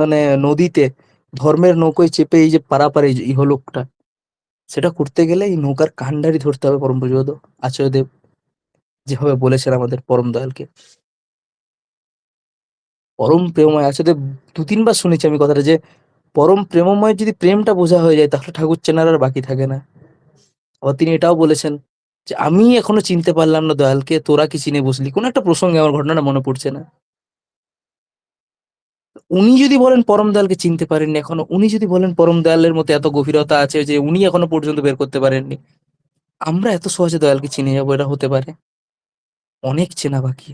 মানে নদীতে, ধর্মের নৌকোয় চেপে এই যে পারাপার ইহলোকটা সেটা করতে গেলে এই নৌকার কান্ডারি ধরতে হবে পরম পুজো পুজোদ আচার্যদেব, যেভাবে বলেছেন আমাদের পরম দয়ালকে। পরম প্রেমময়, আচার্যদেব দু তিনবার শুনেছি আমি কথাটা যে, পরম প্রেমময় যদি প্রেমটা বোঝা হয়ে যায়, তাহলে ঠাকুর চেনার আর বাকি থাকে না। আবার তিনি এটাও বলেছেন যে, আমি এখনও চিনতে পারলাম না দয়ালকে, তোরা কি চিনে বসলি? কোন একটা প্রসঙ্গে আমার ঘটনাটা মনে পড়ছে না। উনি যদি বলেন পরম দয়ালকে চিনতে পারেননি এখনও, উনি যদি বলেন পরম দয়ালের মধ্যে এত গভীরতা আছে যে উনি এখনও পর্যন্ত বের করতে পারেননি, আমরা এত সহজে দয়ালকে চিনে যাব, এটা হতে পারে? অনেক চেনা বাকি।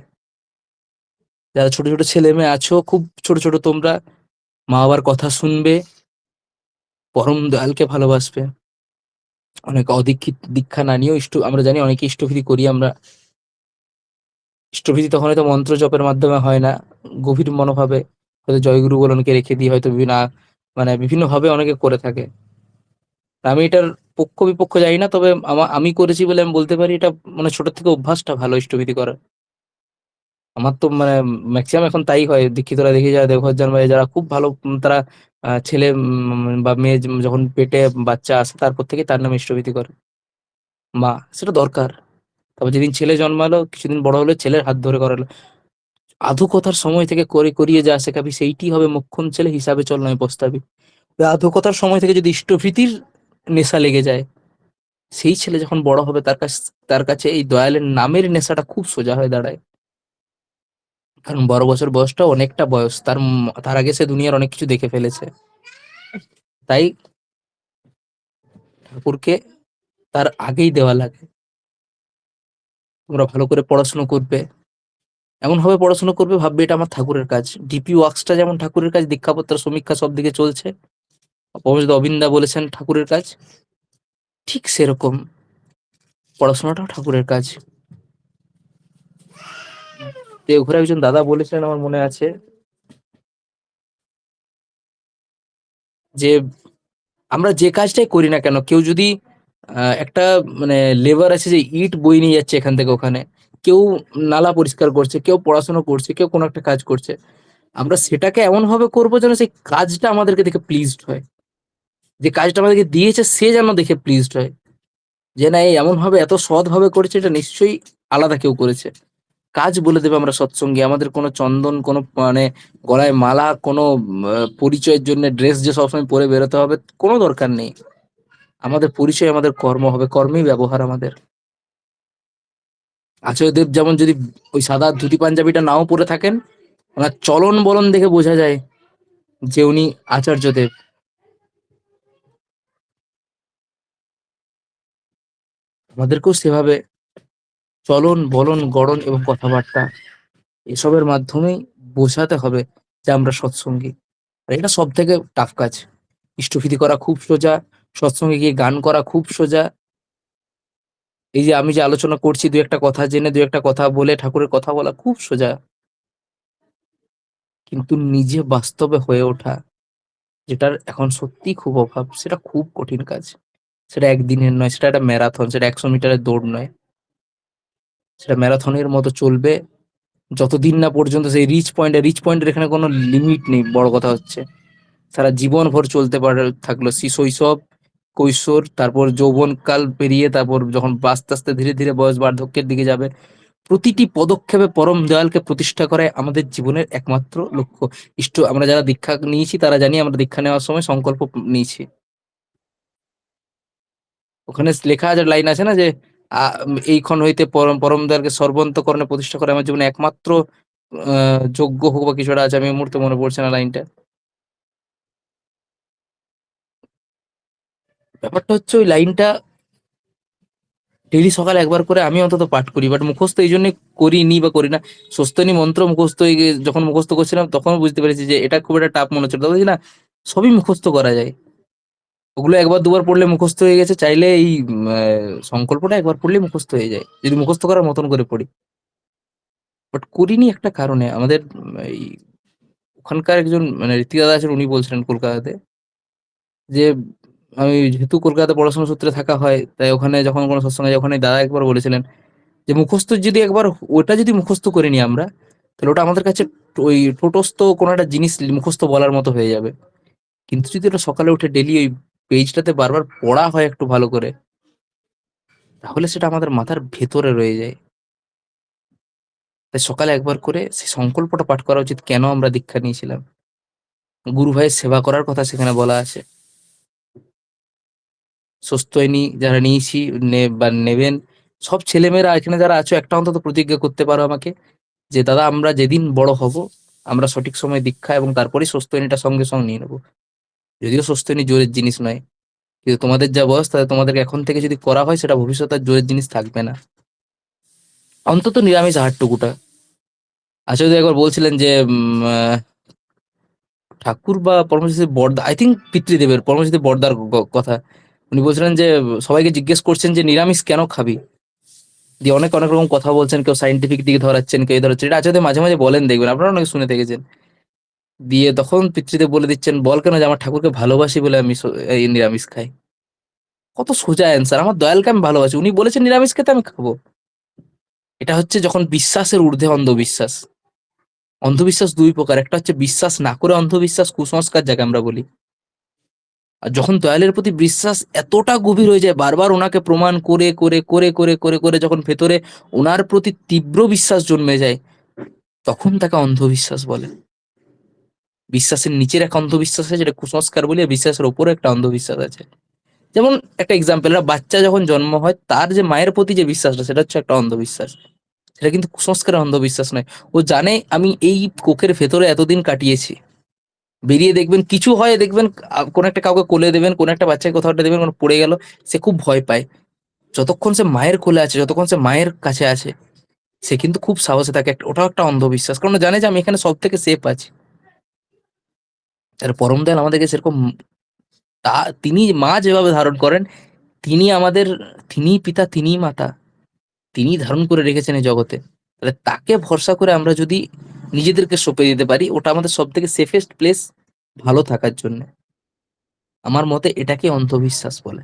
যারা ছোট ছোট ছেলে মেয়ে আছো, খুব ছোট ছোট তোমরা, মা বাবার কথা শুনবে, পরম দয়ালকে ভালোবাসবে। অনেক অদীক্ষিত দীক্ষা না নিয়েও ইষ্ট, আমরা জানি অনেকে ইষ্টভীতি করি আমরা। ইষ্টভীতি তখন হয়তো মন্ত্র জপের মাধ্যমে হয় না, গভীর মনোভাবে। হয়তো জয়গুরু বলে অনেকে রেখে দিয়ে হয়তো বিভিন্ন মানে বিভিন্ন ভাবে অনেকে করে থাকে। আমি এটার পক্ষ বিপক্ষ জানি না, তবে আমা- করেছি বলে আমি বলতে পারি এটা মানে ছোট থেকে অভ্যাসটা ভালো ইষ্টভীতি করার। আমার তো মানে ম্যাক্সিমাম এখন তাই হয়, দীক্ষিতরা দেখি যারা দেবঘর জন্মায় যারা খুব ভালো তারা ছেলে বা মেয়ে যখন পেটে বাচ্চা আসে তারপর থেকে তার নামে ইষ্টভীতি করে। মা, সেটা দরকার। তারপর যেদিন ছেলে জন্মালো, কিছুদিন বড় হলো, ছেলের হাত ধরে করালো। আধুকতার সময় থেকে করে করিয়ে যা শেখাবি, সেইটি হবে মোক্ষম ছেলে হিসাবে চল নয় প্রস্তাবি ওই আধুকতার সময় থেকে যদি ইষ্টভীতির নেশা লেগে যায়, সেই ছেলে যখন বড় হবে, তার কাছে তার কাছে এই দয়ালের নামের নেশাটা খুব সোজা হয়ে দাঁড়ায়। কারণ বড় বছর বয়সটা অনেকটা বয়স, তার তার আগে সে দুনিয়ার অনেক কিছু দেখে ফেলেছে। তাই ঠাকুরকে তার আগেই দেওয়া লাগে। তোমরা ভালো করে পড়াশোনা করবে। এমন ভাবে পড়াশোনা করবে, ভাববে এটা আমার ঠাকুরের কাজ। ডিপি ওয়ার্কসটা যেমন ঠাকুরের কাজ, দীক্ষাপত্র সমীক্ষা সব দিকে চলছে। অবিন্দা বলেছেন ঠাকুরের কাজ। ঠিক সেরকম পড়াশোনাটাও ঠাকুরের কাজ। দেওঘরে একজন দাদা বলেছিলেন আমার মনে আছে যে, আমরা যে কাজটাই করি না কেন, কেউ যদি একটা মানে লেবার আছে যে, ইট বই নিয়ে যাচ্ছে এখান থেকে ওখানে কেউ নালা পরিষ্কার করছে, কেউ পড়াশোনা করছে, কেউ কোনো একটা কাজ করছে। আমরা সেটাকে এমন ভাবে করব যেন সেই কাজটা আমাদেরকে দেখে প্লিজড হয়। যে কাজটা আমাদেরকে দিয়েছে, সে যেন দেখে প্লিজড হয়। যে না, এই এমন ভাবে এত সৎ ভাবে করেছে, এটা নিশ্চয়ই আলাদা কেউ করেছে। কাজ বলে দেবে আমরা সৎসঙ্গে। আমাদের কোনো চন্দন, কোনো মানে গলায় মালা, কোনো পরিচয়ের জন্য ড্রেস যে সবসময় পরে বেরোতে হবে, কোনো দরকার নেই। আমাদের পরিচয়, আমাদের কর্ম হবে। কর্মেই ব্যবহার আমাদের। আচার্যদেব যেমন যদি ওই সাদা ধুতি পাঞ্জাবিটা নাও পরে থাকেন, ওনার চলন বলন দেখে বোঝা যায় যে উনি আচার্যদেব আমাদেরকেও সেভাবে চলন বলন গড়ন এবং কথাবার্তা এসবের মাধ্যমেই বোঝাতে হবে যে আমরা সৎসঙ্গী। আর এটা সব থেকে টাফ কাজ। ইষ্টভীতি করা খুব সোজা, সৎসঙ্গে গিয়ে গান করা খুব সোজা এই যে আমি যে আলোচনা করছি দু একটা কথা জেনে দু একটা কথা বলে ঠাকুরের কথা বলা খুব সোজা। কিন্তু নিজে বাস্তবে হয়ে ওঠা, যেটার এখন সত্যি খুব অভাব, সেটা খুব কঠিন কাজ। সেটা একদিনের নয়, সেটা একটা ম্যারাথন, সেটা একশো মিটারের দৌড় নয়। সেটা ম্যারাথনের মতো চলবে, যতদিন না পর্যন্ত সেই রিচ পয়েন্টে রিচ পয়েন্টের এখানে কোনো লিমিট নেই, বড় কথা হচ্ছে। সারা জীবন ভর চলতে পারে, থাকল শৈশব কৈশোর, তারপর যৌবনকাল পেরিয়ে তারপর যখন আস্তে আস্তে ধীরে ধীরে বয়স বার্ধক্যের দিকে যাবে, প্রতিটি পদক্ষেপে পরম দয়ালকে প্রতিষ্ঠা করাই আমাদের জীবনের একমাত্র লক্ষ্য। ইষ্ট, আমরা যারা দীক্ষা নিয়েছি তারা জানি আমরা দীক্ষা নেওয়ার সময় সংকল্প নিয়েছি। ওখানে লেখা আছে, লাইন আছে না যে এইক্ষণ হইতে পরম পরম দয়ালকে সর্বন্তকরণে প্রতিষ্ঠা করে আমার জীবনে একমাত্র যোগ্য হোক বা কিছুটা আছে, আমি মুহূর্তে মনে পড়ছে না লাইনটা। ব্যাপারটা হচ্ছে ওই লাইনটা ডেলি সকাল একবার করে আমি অন্তত পাঠ করি বাট মুখস্থ এই জন্য করিনি বা করি না। স্বস্তিনী মন্ত্র মুখস্থ যখন মুখস্থ করছিলাম তখন বুঝতে পেরেছি যে এটা খুব একটা টাফ মনে হচ্ছিল তবে না, সবই মুখস্থ করা যায়। ওগুলো একবার দুবার পড়লে মুখস্থ হয়ে গেছে, চাইলে এই সংকল্পটা একবার পড়লে মুখস্থ হয়ে যায়। যদি মুখস্থ করার মতন করে পড়ি। বাট করিনি একটা কারণে, আমাদের এই ওখানকার একজন মানে দাদা আছেন, উনি বলছিলেন কলকাতাতে যে আমি যেহেতু কলকাতাতে পড়াশোনা সূত্রে থাকা হয়, তাই ওখানে যখন কোনো সৎসঙ্গে এই দাদা একবার বলেছিলেন যে মুখস্থ যদি একবার, ওটা যদি মুখস্থ করে নিই আমরা, তাহলে ওটা আমাদের কাছে ওই টোটস্থ কোনো একটা জিনিস মুখস্থ বলার মতো হয়ে যাবে। কিন্তু যদি ওটা সকালে উঠে ডেলি ওই পেজটাতে বারবার পড়া হয় একটু ভালো করে, তাহলে সেটা আমাদের মাথার ভেতরে রয়ে যায়। তাই সকালে একবার করে সেই সংকল্পটা পাঠ করা উচিত, কেন আমরা দীক্ষা নিয়েছিলাম? গুরু ভাইয়ের সেবা করার কথা সেখানে বলা আছে। সস্তয়নি যারা নিয়েছি বা নেবেন। সব ছেলেমেয়েরা এখানে যারা আছো, একটা অন্তত প্রতিজ্ঞা করতে পারো আমাকে যে, দাদা, আমরা যেদিন বড় হব, আমরা সঠিক সময় দীক্ষা এবং তারপরেই সস্তয়নিটা সঙ্গে সঙ্গে নিয়ে নেব। যদিও সস্তয়নি জোরের জিনিস নয়, কিন্তু তোমাদের যা বয়স তাহলে তোমাদেরকে এখন থেকে যদি করা হয়, সেটা ভবিষ্যতে জোরের জিনিস থাকবে না। অন্তত নিরামিষ আহারটুকুটা। আচার্য একবার বলছিলেন যে ঠাকুর বা পরমশ্রী বর্দা আই থিঙ্ক পিতৃদেবের পরমশ্রী বর্দার কথা। উনি বলছিলেন যে, সবাইকে জিজ্ঞেস করছেন যে, নিরামিষ কেন খাবি? দিয়ে অনেক অনেক রকম কথা বলছেন, কেউ সাইন্টিফিক দিকে ধরাচ্ছেন, কেউ ধরাচ্ছেন। এটা আচার্য মাঝে মাঝে বলেন দেখবেন, আপনারা অনেক শুনে থেকেছেন দিয়ে তখন পিতৃদেব বলে দিচ্ছেন, বল কেন যে, আমার ঠাকুরকে ভালোবাসি বলে আমি এই নিরামিষ খাই। কত সোজা অ্যান্সার আমার দয়ালকে আমি ভালোবাসি। উনি বলেছেন, নিরামিষ খেতে আমি খাব। এটা হচ্ছে যখন বিশ্বাসের ঊর্ধ্বে অন্ধবিশ্বাস। অন্ধবিশ্বাস দুই প্রকার, একটা হচ্ছে বিশ্বাস না করে অন্ধবিশ্বাস, কুসংস্কার যাকে আমরা বলি। আর যখন দয়ালের প্রতি বিশ্বাস এতটা গভীর হয়ে যায়, বারবার ওনাকে প্রমাণ করে করে করে করে করে করে যখন ভেতরে ওনার প্রতি তীব্র বিশ্বাস জন্মে যায়, তখন তাকে অন্ধবিশ্বাস বলে। বিশ্বাসের নিচের এক অন্ধবিশ্বাস আছে, যেটা কুসংস্কার বলি বিশ্বাসের ওপরে একটা অন্ধবিশ্বাস আছে। যেমন একটা এক্সাম্পল বাচ্চা যখন জন্ম হয়, তার যে মায়ের প্রতি যে বিশ্বাসটা, সেটা হচ্ছে একটা অন্ধবিশ্বাস। সেটা কিন্তু কুসংস্কারের অন্ধবিশ্বাস নয়। ও জানে, আমি এই কোকের ভেতরে এতদিন কাটিয়েছি। বেরিয়ে দেখবেন, কিছু হয় দেখবেন কোনো একটা কাউকে কোলে দেবেন, কোনো একটা বাচ্চাকে কোথাও দেবেন, কোনো পড়ে গেল, সে খুব ভয় পায়। যতক্ষণ সে মায়ের কোলে আছে, যতক্ষণ সে মায়ের কাছে আছে, সে কিন্তু খুব সাহসে থাকে ওটাও একটা অন্ধবিশ্বাস। কারণ জানে যে আমি এখানে সব থেকে সেফ আছি। আর পরম দয়াল আমাদেরকে সেরকম, তা, তিনি মা যেভাবে ধারণ করেন, তিনি আমাদের, তিনি পিতা, তিনি মাতা, তিনি ধারণ করে রেখেছেন এই জগতে। তাহলে তাকে ভরসা করে আমরা যদি নিজেদেরকে সঁপে দিতে পারি। ওটা আমাদের সব থেকে সেফেস্ট প্লেস ভালো থাকার জন্য। আমার মতে এটাকে অন্ধবিশ্বাস বলে।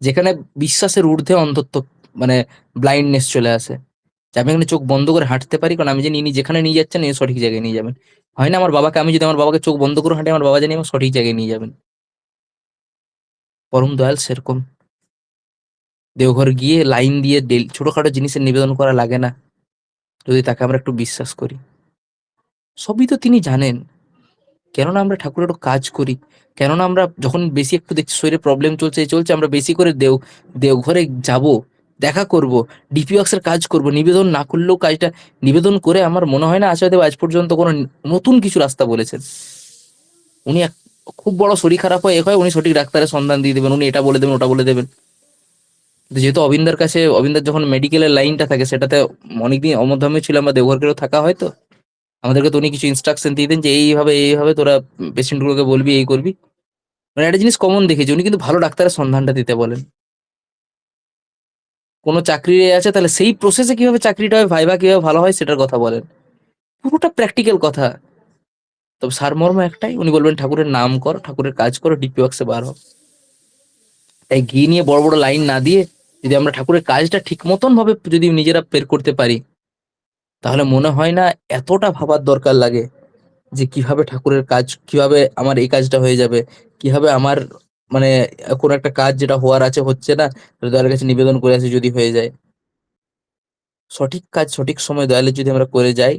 যেখানে বিশ্বাসের ঊর্ধ্বে অন্ধত্ব মানে ব্লাইন্ডনেস চলে আসে। যে আমি এখানে চোখ বন্ধ করে হাঁটতে পারি, কারণ আমি জানি ইনি যেখানে নিয়ে যাচ্ছেন এই সঠিক জায়গায় নিয়ে যাবেন। হয় না আমার বাবাকে আমি যদি আমার বাবাকে চোখ বন্ধ করে হাঁটি আমার বাবা জানি আমার সঠিক জায়গায় নিয়ে যাবেন। পরম দয়াল সেরকম। দেওঘর গিয়ে লাইন দিয়ে ছোটখাটো জিনিসের নিবেদন করা লাগে না। যদি তাকে আমরা একটু বিশ্বাস করি। সবই তো তিনি জানেন। কেননা আমরা ঠাকুরের কাজ করি। কেননা আমরা যখন বেশি একটু দেখছি শরীরে প্রবলেম চলছে চলছে, আমরা বেশি করে দেও দেওঘরে যাব, দেখা করব ডিপিওক্স এর কাজ করব, নিবেদন না করলেও কাজটা নিবেদন করে আমার মনে হয় না আচার্যদেব আজ পর্যন্ত কোনো নতুন কিছু রাস্তা বলেছেন। উনি এক- খুব বড় শরীর খারাপ হয় এ হয় উনি সঠিক ডাক্তারের সন্ধান দিয়ে দেবেন, উনি এটা বলে দেবেন, ওটা বলে দেবেন। যেহেতু অবিন্দার কাছে, অবিন্দার যখন মেডিকেলের লাইনটা থাকে, সেটাতে অনেকদিন অমরধামে ছিল, আমরা দেওঘরকেও থাকা হয় তো। আমাদেরকে তো উনি কিছু ইনস্ট্রাকশন দিয়ে দেন যে এইভাবে এইভাবে তোরা পেশেন্টগুলোকে বলবি, এই করবি। মানে একটা জিনিস কমন দেখেছি, উনি কিন্তু ভালো ডাক্তারের সন্ধানটা দিতে বলেন। কোনো চাকরি আছে, তাহলে সেই প্রসেসে কীভাবে চাকরিটা হয়, ভাইবা কীভাবে ভালো হয়, সেটার কথা বলেন। পুরোটা প্র্যাকটিক্যাল কথা। তবে সারমর্ম একটাই, উনি বলবেন, ঠাকুরের নাম কর, ঠাকুরের কাজ করো ডিপি ওয়ার্কসে বার হও তাই গিয়ে নিয়ে বড় বড় লাইন না দিয়ে যদি আমরা ঠাকুরের কাজটা ঠিক মতন ভাবে যদি নিজেরা বের করতে পারি তাহলে মনে হয় না এতটা ভাবার দরকার লাগে যে কীভাবে ঠাকুরের কাজ, কীভাবে আমার এই কাজটা হয়ে যাবে, কীভাবে আমার মানে কোনো একটা কাজ যেটা হওয়ার আছে হচ্ছে না দয়ালের কাছে নিবেদন করে আছে যদি হয়ে যায়। সঠিক কাজ সঠিক সময় দয়ালের যদি আমরা করে যাই,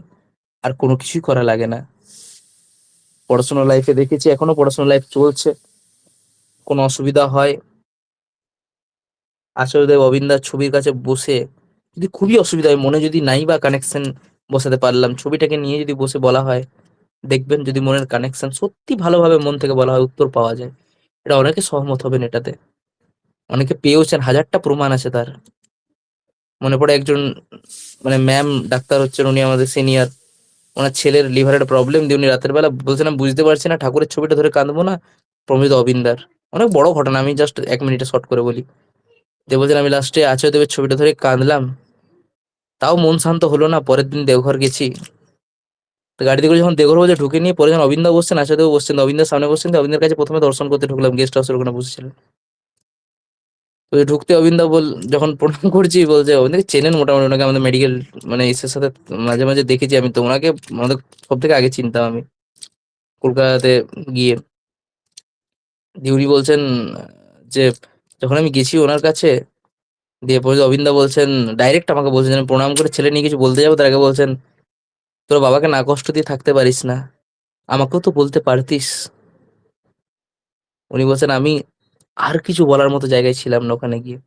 আর কোনো কিছুই করা লাগে না। পড়াশোনা লাইফে দেখেছি, এখনও পড়াশোনা লাইফ চলছে। কোনো অসুবিধা হয়? আচার্যদেব অবিন্দার ছবির কাছে বসে যদি খুবই অসুবিধা হয়, মনে যদি নাই বা কানেকশন বসাতে পারলাম, ছবিটাকে নিয়ে যদি বসে বলা হয়, দেখবেন যদি মনের কানেকশন সত্যি ভালোভাবে মন থেকে বলা হয়, উত্তর পাওয়া যায়। এটা অনেকে সহমত হবেন এটাতে। অনেকে পেয়েওছেন, হাজারটা প্রমাণ আছে তার। মনে পড়ে একজন মানে ম্যাম ডাক্তার হচ্ছেন, উনি আমাদের সিনিয়র ওনার ছেলের লিভারের প্রবলেম দিয়ে উনি রাতের বেলা বলছিলাম, বুঝতে পারছি না, ঠাকুরের ছবিটা ধরে কাঁদবো না? প্রমিত অবিন্দার। অনেক বড় ঘটনা, আমি জাস্ট এক মিনিটে শর্ট করে বলি। বলছেন আমি লাস্টে আচার্যদেবের ছবিটা ধরে কাঁদলাম। তাও মন শান্ত হলো না, পরের দিন দেওঘর গেছি। গাড়িতে করে যখন দেওঘর বলছে ঢুকে নিয়ে, পরে যখন অবিন্দা বসছেন আচার্যদেব বসছেন অবিন্দার সামনে বসছেন অবিন্দের কাছে প্রথমে দর্শন করতে ঢুকলাম গেস্ট হাউসের ওখানে বসেছিলেন ঢুকতে অবিন্দা বল, যখন প্রণাম করছি, বলছে, অবিন্দাকে চেনেন মোটামুটি, ওনাকে আমাদের মেডিকেল মানে এসের সাথে মাঝে মাঝে দেখেছি আমি, তো ওনাকে আমাদের সব থেকে আগে চিনতাম আমি, কলকাতাতে গিয়ে। দিউরি বলছেন যে যখন আমি গেছি ওনার কাছে, দিয়ে পরে অবিন্দা বলছেন ডাইরেক্ট আমাকে বলছেন আমি প্রণাম করে ছেলে নিয়ে কিছু বলতে যাব, তার আগে বলছেন, তোর বাবাকে না কষ্ট দিয়ে থাকতে পারিস না, আমাকেও তো বলতে পারতিস। উনি বলছেন, আমি আর কিছু বলার মতো জায়গায় ছিলাম না ওখানে গিয়ে।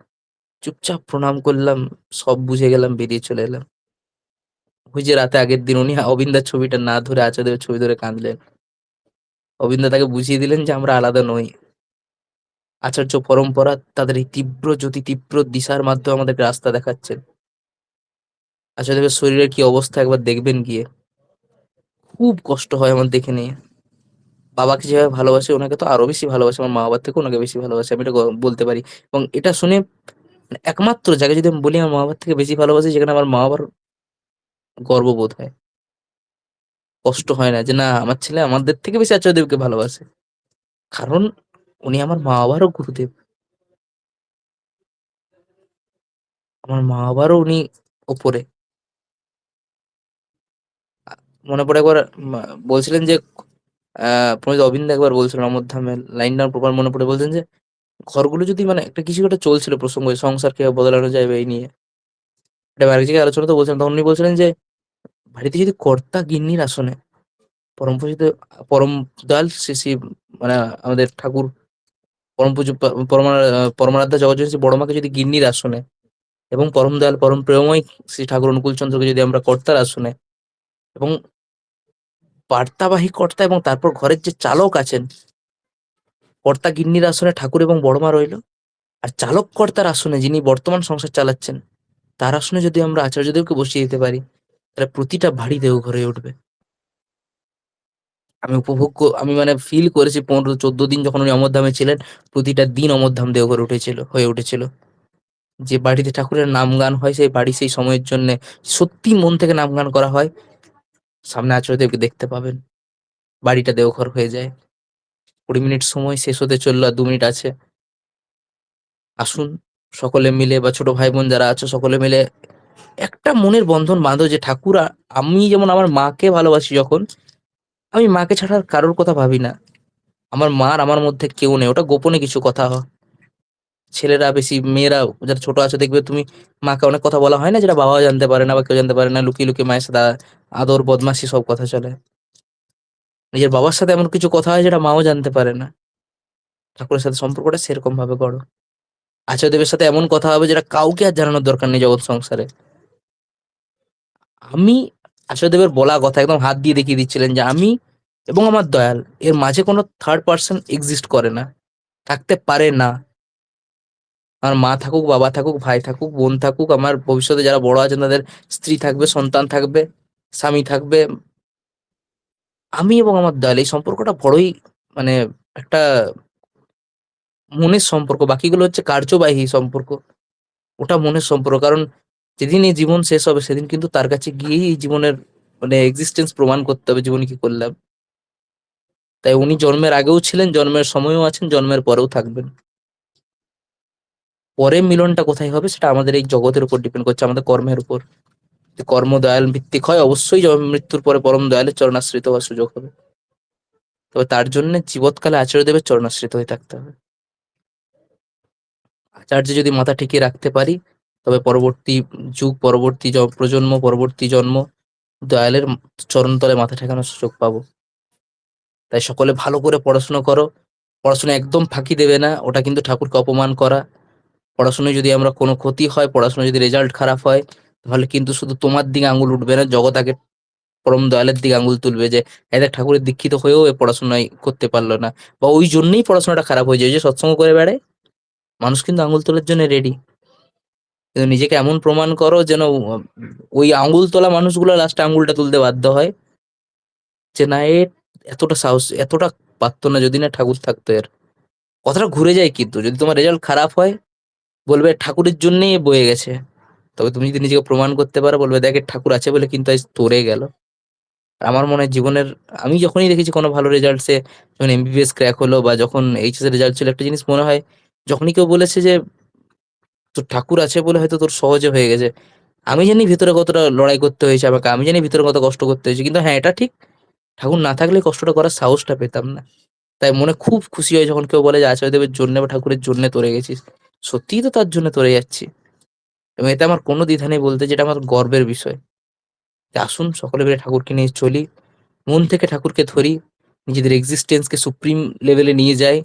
চুপচাপ প্রণাম করলাম, সব বুঝে গেলাম, বেরিয়ে চলে এলাম। ওই যে রাতে আগের দিন উনি অবিন্দার ছবিটা না ধরে আচার্যদেবের ছবি ধরে কাঁদলেন। অবিন্দা তাকে বুঝিয়ে দিলেন যে আমরা আলাদা নই। আচার্য পরম্পরা তাদের এই তীব্র জ্যোতি, তীব্র দিশার মাধ্যমে আমাদেরকে রাস্তা দেখাচ্ছেন। আচার্যদেবের শরীরের কি অবস্থা একবার দেখবেন গিয়ে। খুব কষ্ট হয় আমার দেখে নিয়ে। বাবাকে যেভাবে ভালোবাসে, ওনাকে তো আরও বেশি ভালোবাসে। আমার মা বাবার থেকে ওনাকে বেশি ভালোবাসে, আমি এটা বলতে পারি। এবং এটা শুনে মানে একমাত্র জায়গায় যদি আমি বলি, আমার মা বাবার থেকে বেশি ভালোবাসি যেখানে আমার মা বাবার গর্ববোধ হয়। কষ্ট হয় না যে, না, আমার ছেলে আমাদের থেকে বেশি আচার্যদেবকে ভালোবাসে। কারণ উনি আমার মা বাবারও গুরুদেব। আমার মা বাবারও উনি ওপরে। মনে পড়ে একবার বলছিলেন যে আহ অবিন্দ একবার বলছিলেন অমরধামের লাইনটা প্রপার মনে পড়ে বলছেন যে, ঘরগুলো যদি মানে একটা কিছু একটা চলছিল প্রসঙ্গ সংসার কীভাবে বদলানো যাবে এই নিয়ে। এটা আরেক জায়গায় আলোচনা তো বলছিলাম, তখন উনি বলছিলেন যে, বাড়িতে যদি কর্তা গিন্নির আসনে, পরম পরম দয়াল শ্রী মানে আমাদের ঠাকুর পরম পুজো পরমারাধ্যা শ্রী বড় মাকে যদি গিন্নির আসনে এবং পরম দয়াল, পরম প্রেময় শ্রী ঠাকুর অনুকূল চন্দ্রকে যদি আমরা কর্তার আসনে এবং বার্তাবাহী কর্তা এবং তারপর ঘরের যে চালক আছেন, কর্তা গিন্নির আসনে ঠাকুর এবং বড়মা রইল। আর চালক কর্তার আসনে যিনি বর্তমান সংসার চালাচ্ছেন, তার আসনে যদি আমরা আচার্যদেবকে বসিয়ে দিতে পারি, তাহলে প্রতিটা ভারী দেহ ঘরে উঠবে। আমি উপভোগ আমি মানে ফিল করেছি পনেরো চোদ্দ দিন যখন উনি অমরধামে ছিলেন, প্রতিটা দিন অমরধাম দেওঘর উঠেছিল, হয়ে উঠেছিল। যে বাড়িতে ঠাকুরের নাম গান হয়, সেই বাড়ি সেই সময়ের জন্য সত্যি মন থেকে নাম গান করা হয়। সামনে আচার্যদেবকে দেখতে পাবেন। বাড়িটা দেওঘর হয়ে যায়। কুড়ি মিনিট সময় শেষ হতে চলল, আর দু মিনিট আছে। আসুন, সকলে মিলে বা ছোট ভাই বোন যারা আছে, সকলে মিলে একটা মনের বন্ধন বাঁধো যে ঠাকুর, আমি যেমন আমার মাকে ভালোবাসি যখন আমি মাকে ছাড়া কারোর কথা ভাবি না। আমার মার আমার মধ্যে কেউ নেই, ওটা গোপনে কিছু কথা ছেলেরা বেশি, মেয়েরা যারা ছোট আছে দেখবে তুমি মাকে অনেক কথা বলা হয় না, যেটা বাবাও জানতে পারে না বা কেউ জানতে পারে না, লুকিয়ে লুকিয়ে মায়ের সাথে আদর, বদমাশি সব কথা চলে। নিজের বাবার সাথে এমন কিছু কথা হয় যেটা মাও জানতে পারে না। ঠাকুরের সাথে সম্পর্কটা সেরকম ভাবে করো আচার্যদেবের সাথে এমন কথা হবে যেটা কাউকে আর জানানোর দরকার নেই জগৎ সংসারে। আমি আচার্যদেবের বলা কথা একদম হাত দিয়ে দেখিয়ে দিচ্ছিলেন যে আমি এবং আমার দয়াল এর মাঝে কোনো থার্ড পার্সন এক্সিস্ট করে না, থাকতে পারে না। আমার মা থাকুক, বাবা থাকুক, ভাই থাকুক, বোন থাকুক, আমার ভবিষ্যতে যারা বড় আছেন তাদের স্ত্রী থাকবে, সন্তান থাকবে, স্বামী থাকবে। আমি এবং আমার দয়াল এই সম্পর্কটা বড়ই মানে একটা মনের সম্পর্ক, বাকিগুলো হচ্ছে কার্যবাহী সম্পর্ক। ওটা মনের সম্পর্ক, কারণ যেদিন এই জীবন শেষ হবে, সেদিন কিন্তু তার কাছে গিয়েই এই জীবনের মানে এক্সিস্টেন্স প্রমাণ করতে হবে জীবনে কি করলাম। তাই উনি জন্মের আগেও ছিলেন, জন্মের সময়ও আছেন, জন্মের পরেও থাকবেন। পরে মিলনটা কোথায় হবে, সেটা আমাদের এই জগতের উপর ডিপেন্ড করছে, আমাদের কর্মের উপর। কর্ম, দয়াল, ভিত্তিক হয়, অবশ্যই মৃত্যুর পরে পরম দয়ালের চরণাশ্রিত হওয়ার সুযোগ হবে। তবে তার জন্য জীবৎকালে আচার্যদেবের চরণাশ্রিত হয়ে থাকতে হবে। আচার্য যদি মাথা ঠেকিয়ে রাখতে পারি তবে পরবর্তী যুগ, পরবর্তী প্রজন্ম, পরবর্তী জন্ম, দয়ালের চরণতলে মাথা ঠেকানোর সুযোগ পাবো। তাই সকলে ভালো করে পড়াশোনা করো। পড়াশোনা একদম ফাঁকি দেবে না, ওটা কিন্তু ঠাকুরকে অপমান করা। পড়াশোনায় যদি আমরা কোনো ক্ষতি হয়, পড়াশোনায় যদি রেজাল্ট খারাপ হয়, তাহলে কিন্তু শুধু তোমার দিকে আঙুল উঠবে না, জগৎ আগে পরম দয়ালের দিকে আঙুল তুলবে যে এদের ঠাকুরের দীক্ষিত হয়েও এ পড়াশোনায় করতে পারল না। বা ওই জন্যই পড়াশোনাটা খারাপ হয়ে যায় যে সৎসঙ্গ করে বেড়ায়। মানুষ কিন্তু আঙুল তোলার জন্য রেডি কিন্তু নিজেকে এমন প্রমাণ করো যেন ওই আঙ্গুল তোলা মানুষগুলো লাস্টে আঙুলটা তুলতে বাধ্য হয়। যে না, এ এতটা সাহস, এতটা পারতো না যদি না ঠাকুর থাকতো এর। কথাটা ঘুরে যায় কিন্তু, যদি তোমার রেজাল্ট খারাপ হয়, বলবে ঠাকুরের জন্যেই বয়ে গেছে। তবে তুমি যদি নিজেকে প্রমাণ করতে পারো, বলবে দেখ ঠাকুর আছে বলে কিন্তু আজ তোরে গেল। আমার মনে হয় জীবনের, আমি যখনই দেখেছি কোনো ভালো রেজাল্টসে যখন এমবিবিএস ক্র্যাক হলো বা যখন এইচএস রেজাল্ট ছিল, একটা জিনিস মনে হয়, যখনই কেউ বলেছে যে তোর ঠাকুর আছে বলে হয়তো তোর সহজে হয়ে গেছে। আমি জানি ভিতরে কতটা লড়াই করতে হয়েছে, আমাকে আমি জানি ভিতরে কত কষ্ট করতে হয়েছে, কিন্তু হ্যাঁ এটা ঠিক। ঠাকুর না থাকলে কষ্টটা করার সাহসটা পেতাম না। তাই মনে খুব খুশি হয় যখন কেউ বলে যে আচার্য দেবের জন্য বা ঠাকুরের জন্য তোরে গেছিস। সত্যিই তো তার জন্য তোরে যাচ্ছি। এবং এতে আমার কোনো দ্বিধা নেই বলতে, যেটা আমার গর্বের বিষয়। আসুন, সকলে মিলে ঠাকুরকে নিয়ে চলি, মন থেকে ঠাকুরকে ধরি, নিজেদের এক্সিস্টেন্সকে সুপ্রিম লেভেলে নিয়ে যাই,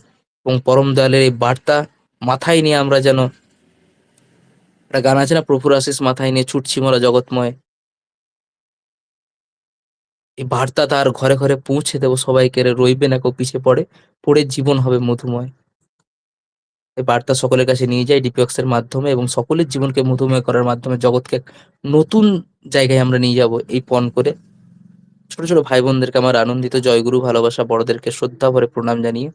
এবং পরম দয়ালের এই বার্তা মাথায় নিয়ে আমরা যেন একটা গান আছে না প্রভুর আশিস মাথায় নিয়ে ছুটছি মোরা জগৎময়। এই বার্তা তার ঘরে ঘরে পৌঁছে দেবো সবাইকে রইবে না কেউ পিছিয়ে পড়ে পড়ে জীবন হবে মধুময়। এই বার্তা সকলের কাছে নিয়ে যাই ডিপিওক্স এর মাধ্যমে এবং সকলের জীবনকে মধুময় করার মাধ্যমে জগৎকে নতুন জায়গায় আমরা নিয়ে যাব এই পণ করে। ছোট ছোট ভাই বোনদেরকে আমার আনন্দিত জয়গুরু ভালোবাসা, বড়দেরকে শ্রদ্ধা ভরে প্রণাম জানিয়ে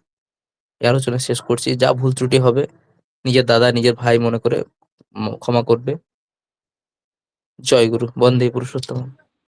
এই আলোচনা শেষ করছি। যা ভুল ত্রুটি হবে, নিজের দাদা, নিজের ভাই মনে করে ক্ষমা করবে। জয়গুরু বন্দে পুরুষোত্তম।